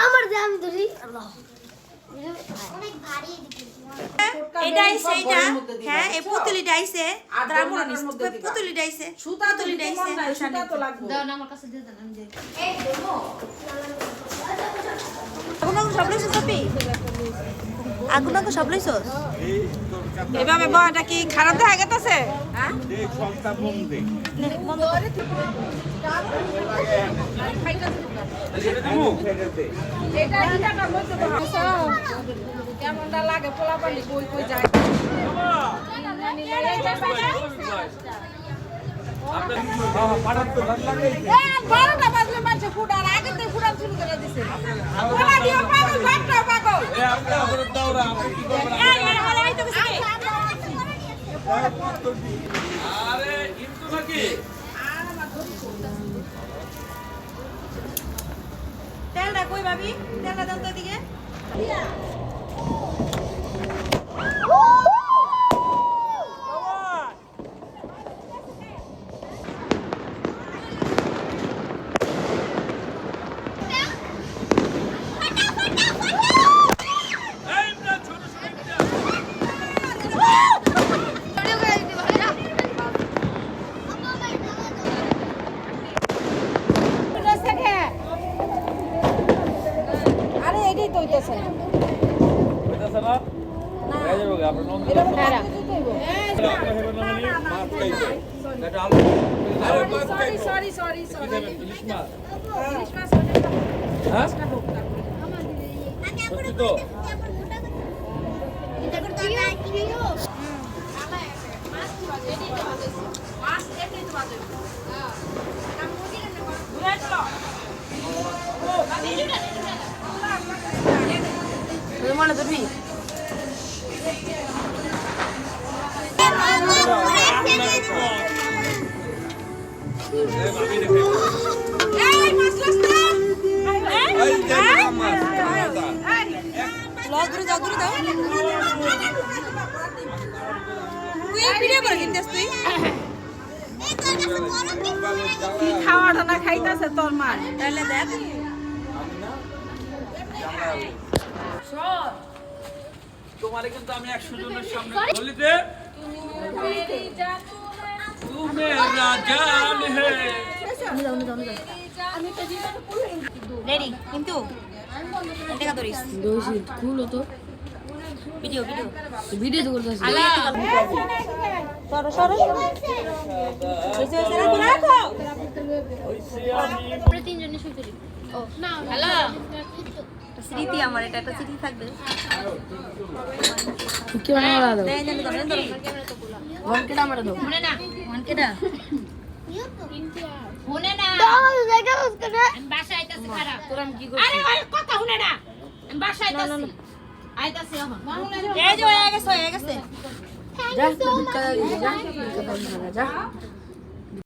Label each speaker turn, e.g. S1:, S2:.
S1: আমার যে আমি ধরি। আল্লাহ।
S2: এটাই সেইটা হ্যাঁ এই পুতুলি ডাইছে তারা মনে নিস পুতুলি ডাইছে
S3: সুতা তো।
S2: আগুন আগুন সব লইছস আগুন আগুন সব লইছস
S3: এভাবে বড়টা কি খারাপ দেখা গেছে কেমনটা লাগে পোলা পালি কই কই যায় বারোটা বাজলে মানুষ ফুটার, আগে ফুটান শুরু করে দিছে পোলা দিও পাগল বাপটা পাগল এই, এই, হলে আইতে গেছে কে?
S4: আরে কিন্তু নাকি?
S2: তেলটা কই ভাবি? তেলটা দাও তো এদিকে।
S3: এটাই তো হইতেছে না।
S4: হইতাছে না? হয়ে। না মাছ খাইছে। এটা আলু। আরে মাছ
S3: সরি
S4: খাইছে।
S3: সরি সরি
S4: কি
S3: সরি
S4: খাবেন? ইলিশ মাছ?
S3: ইলিশ মাছ হলে? মাছটা হোক তারপরে।
S4: সত্যি তো?
S2: ধরবি
S4: এই ভাবি দেখে।
S3: এই মাছ লাস্তা
S4: এই দেখো মাছ।
S2: লগ দূরে যাও দূরে যাও তুই এই ভিডিও করে কিনতেছ তুই
S3: কি খাওয়াটা না খাইতাছে তোর মা
S2: তাহলে দেখ
S4: তোমারে কিন্তু আমি একশো জনের সামনে বলিতে তুমি রাজান হে
S2: রেডি কিন্তু দেখা ধরিস
S1: খুলো তো
S2: ভিডিও ভিডিও
S1: ভিডিও তো করতেছি
S2: আলা সরো সরো হইছে হইছে রাখো রাখো হ্যালো স্মৃতি আমার এটা একটা স্মৃতি থাকবে
S1: কি বানা দাও
S2: দেন দেন দেন দেন
S1: ওয়ান কেটা মারা দাও
S2: মনে না মন কেডা
S5: শুনে না
S1: দাও জায়গা উসকে না
S5: আমি বাসায় খারাপ
S2: তোরা কি
S5: আরে ওই কথা শুনে না আমি বাসায় আইতাছি আইতাছি এখন
S2: এই যে হয়ে গেছে হয়ে গেছে
S1: যা যা যা